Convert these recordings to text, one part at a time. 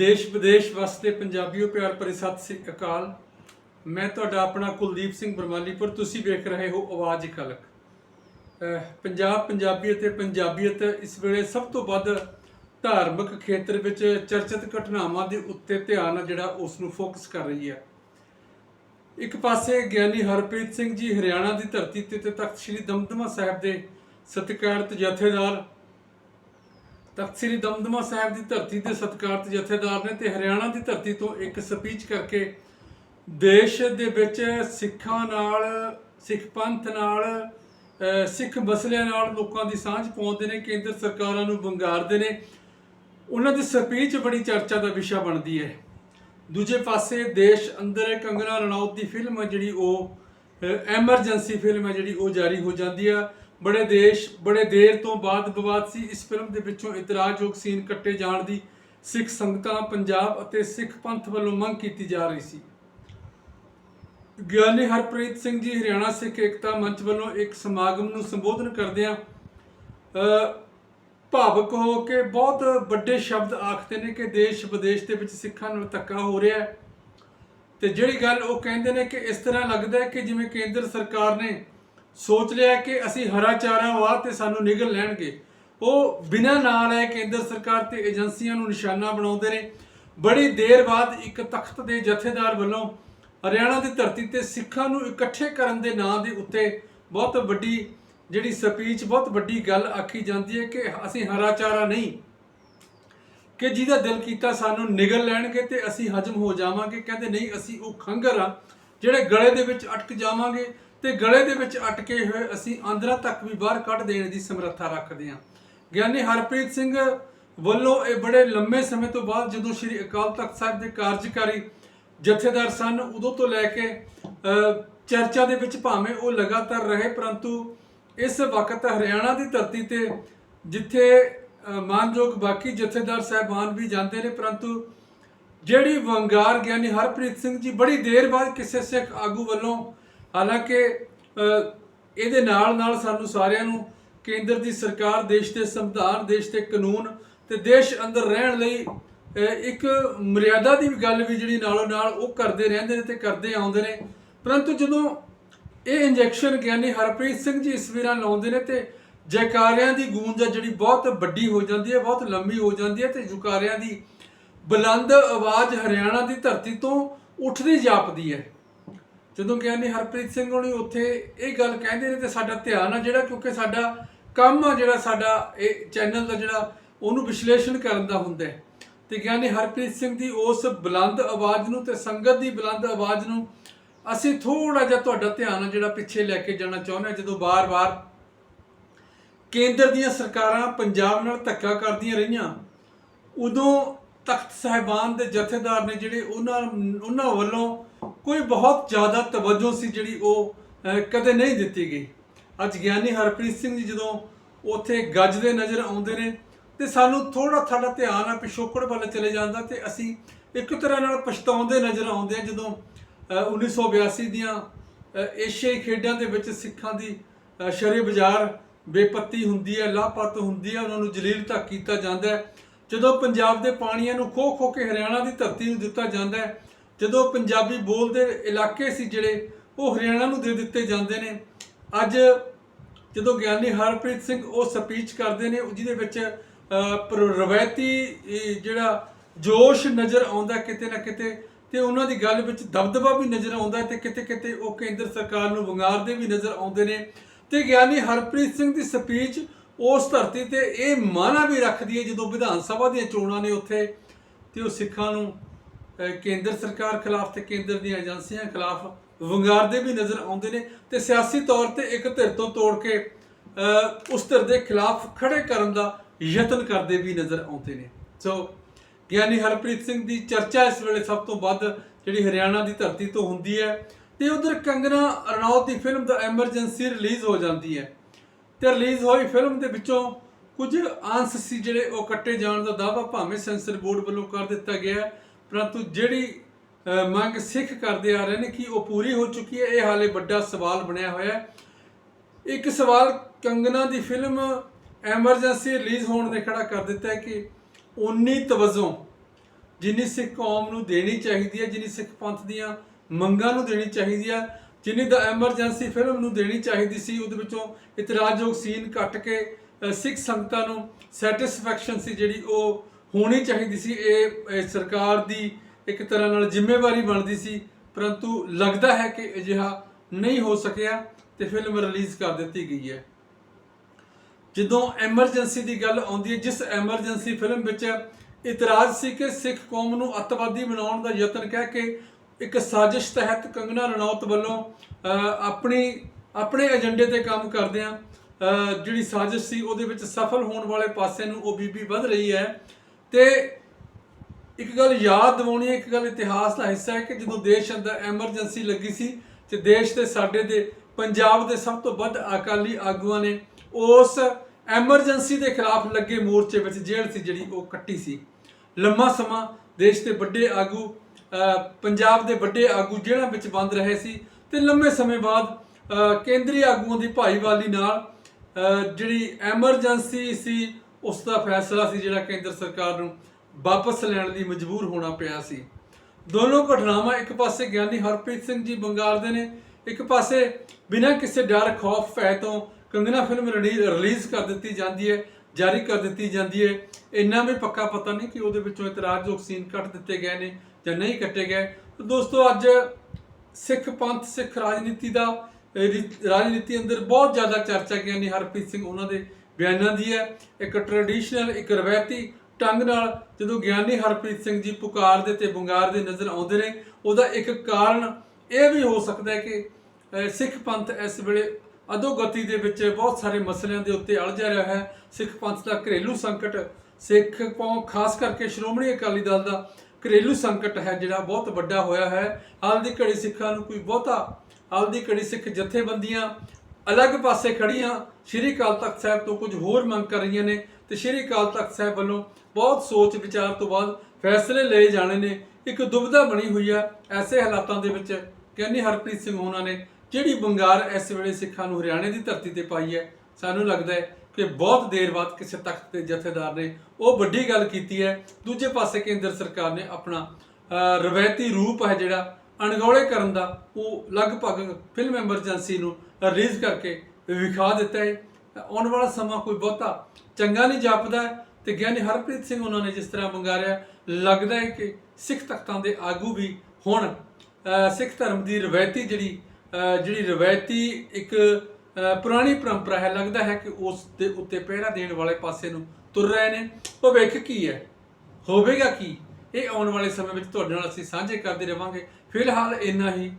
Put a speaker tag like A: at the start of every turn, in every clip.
A: ਦੇਸ਼ ਵਿਦੇਸ਼ ਵਸਦੇ ਪੰਜਾਬੀਓ ਪਿਆਰ ਭਰੀ ਸਤਿ ਸ੍ਰੀ ਅਕਾਲ। ਮੈਂ ਤੁਹਾਡਾ ਆਪਣਾ ਕੁਲਦੀਪ ਸਿੰਘ ਬਰਮਾਲੀਪੁਰ, ਤੁਸੀਂ ਵੇਖ ਰਹੇ ਹੋ ਆਵਾਜ਼ ਖਲਕ ਪੰਜਾਬ ਪੰਜਾਬੀ ਅਤੇ ਪੰਜਾਬੀਅਤ ਇਸ ਵੇਲੇ ਸਭ ਤੋਂ ਵੱਧ ਧਾਰਮਿਕ ਖੇਤਰ ਵਿੱਚ ਚਰਚਿਤ ਘਟਨਾਵਾਂ ਦੇ ਉੱਤੇ ਧਿਆਨ ਆ ਜਿਹੜਾ ਉਸ ਨੂੰ ਫੋਕਸ ਕਰ ਰਹੀ ਹੈ। ਇੱਕ ਪਾਸੇ ਗਿਆਨੀ ਹਰਪ੍ਰੀਤ ਸਿੰਘ ਜੀ ਹਰਿਆਣਾ ਦੀ ਧਰਤੀ ਤੇ ਤੇ ਤਖਤ ਸ੍ਰੀ ਦਮਦਮਾ ਸਾਹਿਬ ਦੇ ਸਤਿਕਾਰਤ ਜਥੇਦਾਰ ਤਖਤ ਸ੍ਰੀ ਦਮਦਮਾ ਸਾਹਿਬ ਦੀ ਧਰਤੀ ਦੇ ਸਤਿਕਾਰਤ ਜਥੇਦਾਰ ਨੇ ਤੇ ਹਰਿਆਣਾ ਦੀ ਧਰਤੀ ਤੋਂ ਇੱਕ ਸਪੀਚ ਕਰਕੇ ਦੇਸ਼ ਦੇ ਵਿੱਚ ਸਿੱਖਾਂ ਨਾਲ, ਸਿੱਖ ਪੰਥ ਨਾਲ ਸਿੱਖ ਮਸਲਿਆਂ ਨਾਲ ਲੋਕਾਂ ਦੀ ਸਾਂਝ ਪਾਉਂਦੇ ਨੇ, ਕੇਂਦਰ ਸਰਕਾਰਾਂ ਨੂੰ ਵੰਗਾਰਦੇ ਨੇ। ਉਹਨਾਂ ਦੀ ਸਪੀਚ ਬੜੀ ਚਰਚਾ ਦਾ ਵਿਸ਼ਾ ਬਣਦੀ ਹੈ। ਦੂਜੇ ਪਾਸੇ ਦੇਸ਼ ਅੰਦਰ ਕੰਗਨਾ ਰਣੌਤ ਦੀ ਫਿਲਮ ਹੈ ਜਿਹੜੀ ਉਹ ਐਮਰਜੈਂਸੀ ਫਿਲਮ ਹੈ ਜਿਹੜੀ ਉਹ ਜਾਰੀ ਹੋ ਜਾਂਦੀ ਆ। ਬੜੇ ਦੇਸ਼, ਬੜੇ ਦੇਰ ਤੋਂ ਬਾਅਦ ਵਿਵਾਦ ਸੀ। ਇਸ ਫਿਲਮ ਦੇ ਵਿੱਚੋਂ ਇਤਰਾਜ਼ਯੋਗ ਸੀਨ ਕੱਟੇ ਜਾਣ ਦੀ ਸਿੱਖ ਸੰਗਤਾਂ ਪੰਜਾਬ ਅਤੇ ਸਿੱਖ ਪੰਥ ਵੱਲੋਂ ਮੰਗ ਕੀਤੀ ਜਾ ਰਹੀ ਸੀ। ਗਿਆਨੀ ਹਰਪ੍ਰੀਤ ਸਿੰਘ ਜੀ ਹਰਿਆਣਾ ਸਿੱਖ ਏਕਤਾ ਮੰਚ ਵੱਲੋਂ ਇੱਕ ਸਮਾਗਮ ਨੂੰ ਸੰਬੋਧਨ ਕਰਦਿਆਂ ਭਾਵਕ ਹੋ ਕੇ ਬਹੁਤ ਵੱਡੇ ਸ਼ਬਦ ਆਖਦੇ ਨੇ ਕਿ ਦੇਸ਼ ਵਿਦੇਸ਼ ਦੇ ਵਿੱਚ ਸਿੱਖਾਂ ਨਾਲ ਧੱਕਾ ਹੋ ਰਿਹਾ ਹੈ। ਤੇ ਜਿਹੜੀ ਗੱਲ ਉਹ ਕਹਿੰਦੇ ਨੇ ਕਿ ਇਸ ਤਰ੍ਹਾਂ ਲੱਗਦਾ ਹੈ ਕਿ ਜਿਵੇਂ ਕੇਂਦਰ ਸਰਕਾਰ ਨੇ ਸੋਚ ਲਿਆ ਕਿ ਅਸੀਂ ਹਰਾ ਚਾਰਾ ਵਾ ਤੇ ਸਾਨੂੰ ਨਿਗਲ ਲੈਣਗੇ। ਉਹ ਬਿਨਾਂ ਨਾਲ ਹੈ ਕੇਂਦਰ ਸਰਕਾਰ ਤੇ ਏਜੰਸੀਆਂ ਨੂੰ ਨਿਸ਼ਾਨਾ ਬਣਾਉਂਦੇ ਨੇ। ਬੜੀ ਦੇਰ ਬਾਅਦ ਇੱਕ ਤਖਤ ਦੇ ਜਥੇਦਾਰ ਵੱਲੋਂ ਹਰਿਆਣਾ ਦੀ ਧਰਤੀ ਤੇ ਸਿੱਖਾਂ ਨੂੰ ਇਕੱਠੇ ਕਰਨ ਦੇ ਨਾਂ ਦੇ ਉੱਤੇ ਬਹੁਤ ਵੱਡੀ ਜਿਹੜੀ ਸਪੀਚ, ਬਹੁਤ ਵੱਡੀ ਗੱਲ ਆਖੀ ਜਾਂਦੀ ਹੈ ਕਿ ਅਸੀਂ ਹਰਾ ਚਾਰਾ ਨਹੀਂ, ਕਿ ਜਿਹਦਾ ਦਿਲ ਕੀਤਾ ਸਾਨੂੰ ਨਿਗਲ ਲੈਣਗੇ ਤੇ ਅਸੀਂ ਹਜਮ ਹੋ ਜਾਵਾਂਗੇ। ਕਹਿੰਦੇ ਨਹੀਂ, ਅਸੀਂ ਉਹ ਖੰਗਰ ਆ, ਜਿਹੜੇ ਗਲੇ ਦੇ ਵਿੱਚ ਅਟਕ ਜਾਵਾਂਗੇ। ਤੇ ਗਲੇ ਦੇ ਵਿੱਚ ਅਟਕੇ ਹੋਏ ਅਸੀਂ ਆਂਦਰਾਂ ਤੱਕ ਵੀ ਬਾਹਰ ਕੱਢ ਦੇਣ ਦੀ ਸਮਰੱਥਾ ਰੱਖਦੇ ਹਾਂ। ਗਿਆਨੀ ਹਰਪ੍ਰੀਤ ਸਿੰਘ ਵੱਲੋਂ ਇਹ ਬੜੇ ਲੰਮੇ ਸਮੇਂ ਤੋਂ ਬਾਅਦ ਜਦੋਂ ਸ੍ਰੀ ਅਕਾਲ ਤਖਤ ਸਾਹਿਬ ਦੇ ਕਾਰਜਕਾਰੀ ਜਥੇਦਾਰ ਸਨ ਉਦੋਂ ਤੋਂ ਲੈ ਕੇ ਅ, ਚਰਚਾ ਦੇ ਵਿੱਚ ਭਾਵੇਂ ਉਹ ਲਗਾਤਾਰ ਰਹੇ ਪਰੰਤੂ ਇਸ ਵਕਤ ਹਰਿਆਣਾ ਦੀ ਧਰਤੀ ਤੇ ਜਿੱਥੇ ਮਾਨਯੋਗ ਬਾਕੀ ਜਥੇਦਾਰ ਸਾਹਿਬਾਨ ਵੀ ਜਾਂਦੇ ਨੇ ਪਰੰਤੂ ਜਿਹੜੀ ਵੰਗਾਰ ਗਿਆਨੀ ਹਰਪ੍ਰੀਤ ਸਿੰਘ ਜੀ ਬੜੀ ਦੇਰ ਬਾਅਦ ਕਿਸੇ ਸਿੱਖ ਆਗੂ ਵੱਲੋਂ ਹਾਲਾਂਕਿ ਇਹਦੇ ਨਾਲ ਨਾਲ ਸਾਨੂੰ ਸਾਰਿਆਂ ਨੂੰ ਕੇਂਦਰ ਦੀ ਸਰਕਾਰ, ਦੇਸ਼ ਦੇ ਸੰਵਿਧਾਨ, ਦੇਸ਼ ਦੇ ਕਾਨੂੰਨ ਤੇ ਦੇਸ਼ ਅੰਦਰ ਰਹਿਣ ਲਈ ਇੱਕ ਮਰਿਆਦਾ ਦੀ ਵੀ ਗੱਲ ਵੀ ਜਿਹੜੀ ਨਾਲੋਂ ਨਾਲ ਉਹ ਕਰਦੇ ਰਹਿੰਦੇ ਨੇ ਤੇ ਕਰਦੇ ਆਉਂਦੇ ਨੇ। ਪਰੰਤੂ ਜਦੋਂ ਇਹ ਇੰਜੈਕਸ਼ਨ ਗਿਆਨੀ ਹਰਪ੍ਰੀਤ ਸਿੰਘ ਜੀ ਇਸ ਵੀਰਾਂ ਲਾਉਂਦੇ ਨੇ ਤੇ ਜੈਕਾਰਿਆਂ ਦੀ ਗੂੰਜ ਆ ਜਿਹੜੀ ਬਹੁਤ ਵੱਡੀ ਹੋ ਜਾਂਦੀ ਹੈ, ਬਹੁਤ ਲੰਮੀ ਹੋ ਜਾਂਦੀ ਹੈ ਤੇ ਜੁਕਾਰਿਆਂ ਦੀ ਬੁਲੰਦ ਆਵਾਜ਼ ਹਰਿਆਣਾ ਦੀ ਧਰਤੀ ਤੋਂ ਉੱਠਦੀ ਜਾਪਦੀ ਹੈ। ਜਦੋਂ ਗਿਆਨੀ ਹਰਪ੍ਰੀਤ ਸਿੰਘ ਹੋਣੀ ਉੱਥੇ ਇਹ ਗੱਲ ਕਹਿੰਦੇ ਨੇ ਤੇ ਸਾਡਾ ਧਿਆਨ ਆ ਜਿਹੜਾ, ਕਿਉਂਕਿ ਸਾਡਾ ਕੰਮ ਆ ਜਿਹੜਾ ਸਾਡਾ ਇਹ ਚੈਨਲ ਦਾ ਜਿਹੜਾ, ਉਹਨੂੰ ਵਿਸ਼ਲੇਸ਼ਣ ਕਰਨ ਦਾ ਹੁੰਦਾ ਹੈ। ਤੇ ਗਿਆਨੀ ਹਰਪ੍ਰੀਤ ਸਿੰਘ ਦੀ ਉਸ ਬੁਲੰਦ ਆਵਾਜ਼ ਨੂੰ ਤੇ ਸੰਗਤ ਦੀ ਬੁਲੰਦ ਆਵਾਜ਼ ਨੂੰ ਅਸੀਂ ਥੋੜਾ ਜਿਹਾ ਤੁਹਾਡਾ ਧਿਆਨ ਆ ਜਿਹੜਾ ਪਿੱਛੇ ਲੈ ਕੇ ਜਾਣਾ ਚਾਹੁੰਦੇ ਹਾਂ, ਜਦੋਂ ਬਾਰ-ਬਾਰ ਕੇਂਦਰ ਦੀਆਂ ਸਰਕਾਰਾਂ ਪੰਜਾਬ ਨਾਲ ਧੱਕਾ ਕਰਦੀਆਂ ਰਹੀਆਂ, ਉਦੋਂ ਤਖਤ ਸਾਹਿਬਾਨ ਦੇ ਜਥੇਦਾਰ ਨੇ ਜਿਹੜੇ ਉਹਨਾਂ ਉਹਨਾਂ ਵੱਲੋਂ ਕੋਈ ਬਹੁਤ ਜ਼ਿਆਦਾ ਤਵੱਜੋ ਸੀ ਜਿਹੜੀ ਉਹ ਕਦੇ ਨਹੀਂ ਦਿੱਤੀ ਗਈ। ਅੱਜ ਗਿਆਨੀ ਹਰਪ੍ਰੀਤ ਸਿੰਘ ਜੀ ਜਦੋਂ ਉੱਥੇ ਗੱਜਦੇ ਨਜ਼ਰ ਆਉਂਦੇ ਨੇ ਤੇ ਸਾਨੂੰ ਥੋੜਾ ਸਾਡਾ ਧਿਆਨ ਆ ਪਿਛੋਕੜ ਵੱਲ ਚਲੇ ਜਾਂਦਾ ਤੇ ਅਸੀਂ ਇੱਕ ਤਰ੍ਹਾਂ ਨਾਲ ਪਛਤਾਉਂਦੇ ਨਜ਼ਰ ਆਉਂਦੇ ਆ ਜਦੋਂ ਅਹ, 1982 ਦੀਆਂ ਏਸ਼ੀਆਈ ਖੇਡਾਂ ਦੇ ਵਿੱਚ ਸਿੱਖਾਂ ਦੀ ਸ਼ਰੇ ਬਾਜ਼ਾਰ ਬੇਪੱਤੀ ਹੁੰਦੀ ਹੈ ਲਾਪਤ ਹੁੰਦੀ ਹੈ ਉਹਨਾਂ ਨੂੰ ਜਲੀਲ ਤੱਕ ਕੀਤਾ ਜਾਂਦਾ ਹੈ। ਜਦੋਂ ਪੰਜਾਬ ਦੇ ਪਾਣੀਆਂ ਨੂੰ ਖੋ ਖੋ ਕੇ ਹਰਿਆਣਾ ਦੀ ਧਰਤੀ ਨੂੰ ਦਿੱਤਾ ਜਾਂਦਾ ਹੈ, ਜਦੋਂ ਪੰਜਾਬੀ ਬੋਲਦੇ ਇਲਾਕੇ ਸੀ ਜਿਹੜੇ, ਉਹ ਹਰਿਆਣਾ ਨੂੰ ਦੇ ਦਿੱਤੇ ਜਾਂਦੇ ਨੇ। ਅੱਜ ਜਦੋਂ ਗਿਆਨੀ ਹਰਪ੍ਰੀਤ ਸਿੰਘ ਉਹ ਸਪੀਚ ਕਰਦੇ ਨੇ, ਜਿਹਦੇ ਵਿੱਚ ਰਵਾਇਤੀ ਜਿਹੜਾ ਜੋਸ਼ ਨਜ਼ਰ ਆਉਂਦਾ ਕਿਤੇ ਨਾ ਕਿਤੇ, ਤੇ ਉਹਨਾਂ ਦੀ ਗੱਲ ਵਿੱਚ ਦਬਦਬਾ ਵੀ ਨਜ਼ਰ ਆਉਂਦਾ ਤੇ ਕਿਤੇ ਕਿਤੇ ਉਹ ਕੇਂਦਰ ਸਰਕਾਰ ਨੂੰ ਵੰਗਾਰਦੇ ਵੀ ਨਜ਼ਰ ਆਉਂਦੇ ਨੇ। ਤੇ ਗਿਆਨੀ ਹਰਪ੍ਰੀਤ ਸਿੰਘ ਦੀ ਸਪੀਚ ਉਸ ਧਰਤੀ ਤੇ ਇਹ ਮਾਨਾ ਵੀ ਰੱਖਦੀ ਹੈ ਜਦੋਂ ਵਿਧਾਨ ਸਭਾ ਦੀਆਂ ਚੋਣਾਂ ਨੇ ਉੱਥੇ ਤੇ ਉਹ ਸਿੱਖਾਂ ਨੂੰ ਕੇਂਦਰ ਸਰਕਾਰ ਖਿਲਾਫ ਤੇ ਕੇਂਦਰ ਦੀਆਂ ਏਜੰਸੀਆਂ ਖਿਲਾਫ ਵੰਗਾਰਦੇ ਵੀ ਨਜ਼ਰ ਆਉਂਦੇ ਨੇ ਤੇ ਸਿਆਸੀ ਤੌਰ ਤੇ ਇੱਕ ਧਿਰ ਤੋਂ ਤੋੜ ਕੇ ਉਸ ਧਿਰ ਦੇ ਖਿਲਾਫ ਖੜੇ ਕਰਨ ਦਾ ਯਤਨ ਕਰਦੇ ਵੀ ਨਜ਼ਰ ਆਉਂਦੇ ਨੇ। ਸੋ, ਗਿਆਨੀ ਹਰਪ੍ਰੀਤ ਸਿੰਘ ਦੀ ਚਰਚਾ ਇਸ ਵੇਲੇ ਸਭ ਤੋਂ ਵੱਧ ਜਿਹੜੀ ਹਰਿਆਣਾ ਦੀ ਧਰਤੀ ਤੋਂ ਹੁੰਦੀ ਹੈ ਤੇ ਉਧਰ ਕੰਗਨਾ ਰਣੌਤ ਦੀ ਫਿਲਮ ਦਾ ਐਮਰਜੈਂਸੀ ਰਿਲੀਜ਼ ਹੋ ਜਾਂਦੀ ਹੈ। ਤੇ ਰਿਲੀਜ਼ ਹੋਈ ਫਿਲਮ ਦੇ ਵਿੱਚੋਂ ਕੁਝ ਆਂਸ ਸੀ ਜਿਹੜੇ ਉਹ ਕੱਟੇ ਜਾਣ ਦਾ ਦਾਅਵਾ ਭਾਵੇਂ ਸੈਂਸਰ ਬੋਰਡ ਵੱਲੋਂ ਕਰ ਦਿੱਤਾ ਗਿਆ ਪਰੰਤੂ ਜਿਹੜੀ ਮੰਗ ਸਿੱਖ ਕਰਦੇ ਆ ਰਹੇ ਨੇ ਕਿ ਉਹ ਪੂਰੀ ਹੋ ਚੁੱਕੀ ਹੈ, ਇਹ ਹਾਲੇ ਵੱਡਾ ਸਵਾਲ ਬਣਿਆ ਹੋਇਆ ਹੈ। ਇੱਕ ਸਵਾਲ ਕੰਗਨਾ ਦੀ ਫਿਲਮ ਐਮਰਜੈਂਸੀ ਰਿਲੀਜ਼ ਹੋਣ ਦੇ ਖੜਾ ਕਰ ਦਿੱਤਾ ਹੈ ਕਿ ਉਨੀ ਤਵੱਜੋ ਜਿੰਨੀ ਸਿੱਖ ਕੌਮ ਨੂੰ ਦੇਣੀ ਚਾਹੀਦੀ ਹੈ, ਜਿੰਨੀ ਸਿੱਖ ਪੰਥ ਦੀਆਂ ਮੰਗਾਂ ਨੂੰ ਦੇਣੀ ਚਾਹੀਦੀ ਹੈ ਜਿੰਨੀ ਦਾ ਐਮਰਜੈਂਸੀ ਫਿਲਮ ਨੂੰ ਦੇਣੀ ਚਾਹੀਦੀ ਸੀ, ਉਹਦੇ ਵਿੱਚੋਂ ਇਤਰਾਜ਼ਯੋਗ ਸੀਨ ਕੱਟ ਕੇ ਸਿੱਖ ਸੰਗਤਾਂ ਨੂੰ ਸੈਟੀਸਫੈਕਸ਼ਨ ਸੀ ਜਿਹੜੀ ਉਹ ਹੋਣੀ ਚਾਹੀਦੀ ਸੀ। ਇਹ ਸਰਕਾਰ ਦੀ ਇੱਕ ਤਰ੍ਹਾਂ ਨਾਲ ਜ਼ਿੰਮੇਵਾਰੀ ਬਣਦੀ ਸੀ, ਪਰੰਤੂ ਲੱਗਦਾ ਹੈ ਕਿ ਅਜਿਹਾ ਨਹੀਂ ਹੋ ਸਕਿਆ ਤੇ ਫਿਲਮ ਰਿਲੀਜ਼ ਕਰ ਦਿੱਤੀ ਗਈ ਹੈ। ਜਦੋਂ ਐਮਰਜੈਂਸੀ ਦੀ ਗੱਲ ਆਉਂਦੀ ਹੈ, ਜਿਸ ਐਮਰਜੈਂਸੀ ਫਿਲਮ ਵਿੱਚ ਇਤਰਾਜ਼ ਸੀ ਕਿ ਸਿੱਖ ਕੌਮ ਨੂੰ ਅੱਤਵਾਦੀ ਬਣਾਉਣ ਦਾ ਯਤਨ ਕਹਿ ਕੇ ਇੱਕ ਸਾਜ਼ਿਸ਼ ਤਹਿਤ ਕੰਗਨਾ ਰਣੌਤ ਵੱਲੋਂ ਆਪਣੀ ਆਪਣੇ ਏਜੰਡੇ ਤੇ ਕੰਮ ਕਰਦਿਆਂ ਅਹ, ਜਿਹੜੀ ਸਾਜ਼ਿਸ਼ ਸੀ ਉਹਦੇ ਵਿੱਚ ਸਫਲ ਹੋਣ ਵਾਲੇ ਪਾਸੇ ਨੂੰ ਉਹ ਬੀਬੀ ਵੱਧ ਰਹੀ ਹੈ। ਤੇ ਇੱਕ ਗੱਲ ਯਾਦ ਦਿਵਾਉਣੀ ਹੈ ਇੱਕ ਗੱਲ ਇਤਿਹਾਸ ਦਾ ਹਿੱਸਾ ਹੈ ਕਿ ਜਦੋਂ ਦੇਸ਼ ਅੰਦਰ ਐਮਰਜੈਂਸੀ ਲੱਗੀ ਸੀ ਤੇ ਦੇਸ਼ ਦੇ ਸਾਡੇ ਦੇ ਪੰਜਾਬ ਦੇ ਸਭ ਤੋਂ ਵੱਧ ਅਕਾਲੀ ਆਗੂਆਂ ਨੇ ਉਸ ਐਮਰਜੈਂਸੀ ਦੇ ਖਿਲਾਫ ਲੱਗੇ ਮੋਰਚੇ ਵਿੱਚ ਜੇਲ੍ਹ ਸੀ ਜਿਹੜੀ ਉਹ ਕੱਟੀ ਸੀ। ਲੰਮਾ ਸਮਾਂ ਦੇਸ਼ ਦੇ ਵੱਡੇ ਆਗੂ ਪੰਜਾਬ ਦੇ ਵੱਡੇ ਆਗੂ ਜੇਲ੍ਹਾਂ ਵਿੱਚ ਬੰਦ ਰਹੇ ਸੀ ਤੇ ਲੰਮੇ ਸਮੇਂ ਬਾਅਦ ਕੇਂਦਰੀ ਆਗੂਆਂ ਦੀ ਭਾਈਵਾਲੀ ਨਾਲ ਜਿਹੜੀ ਐਮਰਜੈਂਸੀ ਸੀ ਉਸ ਦਾ ਫੈਸਲਾ ਸੀ ਜਿਹੜਾ ਕੇਂਦਰ ਸਰਕਾਰ ਨੂੰ ਵਾਪਸ ਲੈਣ ਲਈ ਮਜਬੂਰ ਹੋਣਾ ਪਿਆ ਸੀ। ਦੋਨੋਂ ਘਟਨਾਵਾਂ ਇੱਕ ਪਾਸੇ ਗਿਆਨੀ ਹਰਪ੍ਰੀਤ ਸਿੰਘ ਜੀ ਬੰਗਾਲ ਦੇ ਨੇ, ਇੱਕ ਪਾਸੇ ਬਿਨਾਂ ਕਿਸੇ ਡਰ, ਖੌਫ, ਭੈ ਤੋਂ ਕੰਗਨਾ ਫਿਲਮ ਰਿਲੀ- ਰਿਲੀਜ਼ ਕਰ ਦਿੱਤੀ ਜਾਂਦੀ ਹੈ, ਜਾਰੀ ਕਰ ਦਿੱਤੀ ਜਾਂਦੀ ਹੈ। ਇੰਨਾ ਵੀ ਪੱਕਾ ਪਤਾ ਨਹੀਂ ਕਿ ਉਹਦੇ ਵਿੱਚੋਂ ਇਤਰਾਜ਼ਯੋਗ ਸੀਨ ਕੱਟ ਦਿੱਤੇ ਗਏ ਨੇ। ਜਾਂ ਨਹੀਂ ਕੱਟੇ ਗਏ। ਤਾਂ ਦੋਸਤੋ, ਅੱਜ ਸਿੱਖ ਪੰਥ, ਸਿੱਖ ਰਾਜਨੀਤੀ ਦਾ ਰਾਜਨੀਤੀ ਅੰਦਰ ਬਹੁਤ ਜ਼ਿਆਦਾ ਚਰਚਾ ਗਿਆਨੀ ਹਰਪ੍ਰੀਤ ਸਿੰਘ, ਉਹਨਾਂ ਦੇ ਬਿਆਨਾਂ ਦੀ ਹੈ। ਇੱਕ ਟ੍ਰੈਡੀਸ਼ਨਲ ਇੱਕ ਰਵਾਇਤੀ ਢੰਗ ਨਾਲ ਜਦੋਂ ਗਿਆਨੀ ਹਰਪ੍ਰੀਤ ਸਿੰਘ ਜੀ ਪੁਕਾਰਦੇ ਤੇ ਬੰਗਾਰ ਦੇ ਨਜ਼ਰ ਆਉਂਦੇ ਨੇ, ਉਹਦਾ ਇੱਕ ਕਾਰਨ ਇਹ ਵੀ ਹੋ ਸਕਦਾ ਹੈ ਕਿ ਸਿੱਖ ਪੰਥ ਇਸ ਵੇਲੇ ਅਦੋਗਤੀ ਦੇ ਵਿੱਚ ਬਹੁਤ ਸਾਰੇ ਮਸਲਿਆਂ ਦੇ ਉੱਤੇ ਅਲਝਿਆ ਰਿਹਾ ਹੈ। ਸਿੱਖ ਪੰਥ ਦਾ ਘਰੇਲੂ ਸੰਕਟ ਸਿੱਖ ਕੌਮ, ਖਾਸ ਕਰਕੇ ਸ਼੍ਰੋਮਣੀ ਅਕਾਲੀ ਦਲ ਦਾ ਘਰੇਲੂ ਸੰਕਟ ਹੈ ਜਿਹੜਾ ਬਹੁਤ ਵੱਡਾ ਹੋਇਆ ਹੈ। ਹਾਲ ਦੀ ਘੜੀ ਸਿੱਖਾਂ ਨੂੰ ਕੋਈ ਬਹੁਤਾ, ਹਾਲ ਦੀ ਘੜੀ ਸਿੱਖ ਜਥੇਬੰਦੀਆਂ ਅਲੱਗ ਪਾਸੇ ਖੜੀਆਂ ਸ਼੍ਰੀ ਅਕਾਲ ਤਖਤ ਸਾਹਿਬ ਤੋਂ ਕੁਝ ਹੋਰ ਮੰਗ ਕਰ ਰਹੀਆਂ ਨੇ ਤੇ ਸ਼੍ਰੀ ਅਕਾਲ ਤਖਤ ਸਾਹਿਬ ਵੱਲੋਂ ਬਹੁਤ ਸੋਚ ਵਿਚਾਰ ਤੋਂ ਬਾਅਦ ਫੈਸਲੇ ਲਏ ਜਾਣੇ ਨੇ। ਇੱਕ ਦੁਬਿਧਾ ਬਣੀ ਹੋਈ ਆ ਐਸੇ ਹਾਲਾਤਾਂ ਦੇ ਵਿੱਚ। ਕਹਿੰਨੀ ਹਰਪ੍ਰੀਤ ਸਿੰਘ ਉਹਨਾਂ ਨੇ ਜਿਹੜੀ ਬੰਗਾਰ ਇਸ ਵੇਲੇ ਸਿੱਖਾਂ ਨੂੰ ਹਰਿਆਣੇ ਦੀ ਧਰਤੀ ਤੇ ਪਾਈ ਹੈ, ਸਾਨੂੰ ਲੱਗਦਾ ਹੈ ਕਿ ਬਹੁਤ ਦੇਰ ਬਾਅਦ ਕਿਸੇ ਤਖਤ ਦੇ ਜਥੇਦਾਰ ਨੇ ਉਹ ਵੱਡੀ ਗੱਲ ਕੀਤੀ ਹੈ। ਦੂਜੇ ਪਾਸੇ ਕੇਂਦਰ ਸਰਕਾਰ ਨੇ ਆਪਣਾ ਰਵਾਇਤੀ ਰੂਪ ਹੈ ਜਿਹੜਾ ਅਣਗੌਲੇ ਕਰਨ ਦਾ, ਉਹ ਲਗਭਗ ਫਿਲਮ ਐਮਰਜੈਂਸੀ ਨੂੰ ਰਿਲੀਜ਼ ਕਰਕੇ ਵਿਖਾ ਦਿੱਤਾ ਹੈ। ਆਉਣ ਵਾਲਾ ਸਮਾਂ ਕੋਈ ਬਹੁਤਾ ਚੰਗਾ ਨਹੀਂ ਜਾਪਦਾ ਹੈ ਤੇ ਗਿਆਨੀ ਹਰਪ੍ਰੀਤ ਸਿੰਘ ਉਹਨਾਂ ਨੇ ਜਿਸ ਤਰ੍ਹਾਂ ਮੰਗਾਰਿਆ ਲੱਗਦਾ ਹੈ ਕਿ ਸਿੱਖ ਤਖਤਾਂ ਦੇ ਆਗੂ ਵੀ ਹੁਣ। ਸਿੱਖ ਧਰਮ ਦੀ ਰਵਾਇਤੀ ਜਿਹੜੀ ਜਿਹੜੀ ਰਵਾਇਤੀ ਇੱਕ ਪੁਰਾਣੀ ਪਰੰਪਰਾ ਹੈ, ਲੱਗਦਾ ਹੈ ਕਿ ਉਸ ਦੇ ਉੱਤੇ ਪਹਿਰਾ ਦੇਣ ਵਾਲੇ ਪਾਸੇ ਨੂੰ ਤੁਰ ਰਹੇ ਨੇ। ਭਵਿੱਖ ਕੀ ਹੈ? ਹੋਵੇਗਾ ਕੀ? ਇਹ ਆਉਣ ਵਾਲੇ ਸਮੇਂ ਵਿੱਚ ਤੁਹਾਡੇ ਨਾਲ ਅਸੀਂ ਸਾਂਝੇ ਕਰਦੇ ਰਵਾਂਗੇ। ਫਿਲਹਾਲ ਇੰਨਾ ਹੀ।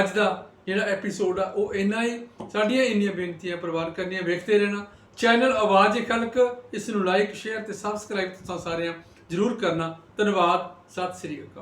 A: ਅੱਜ ਦਾ ਜਿਹੜਾ ਐਪੀਸੋਡ ਆ, ਉਹ ਇੰਨਾ ਹੀ। ਸਾਡੀਆਂ ਇੰਨੀਆਂ ਬੇਨਤੀਆਂ ਪ੍ਰਵਾਨ ਕਰਨੀਆਂ, ਵੇਖਦੇ ਰਹਿਣਾ। ਚੈਨਲ ਆਵਾਜ਼ ਖਲਕ ਇਸ ਨੂੰ ਲਾਈਕ ਸ਼ੇਅਰ ਤੇ ਸਬਸਕ੍ਰਾਈਬ ਤੁਸੀਂ ਸਾਰਿਆਂ ਜਰੂਰ ਕਰਨਾ। ਧੰਨਵਾਦ। ਸਤਿ ਸ੍ਰੀ ਅਕਾਲ।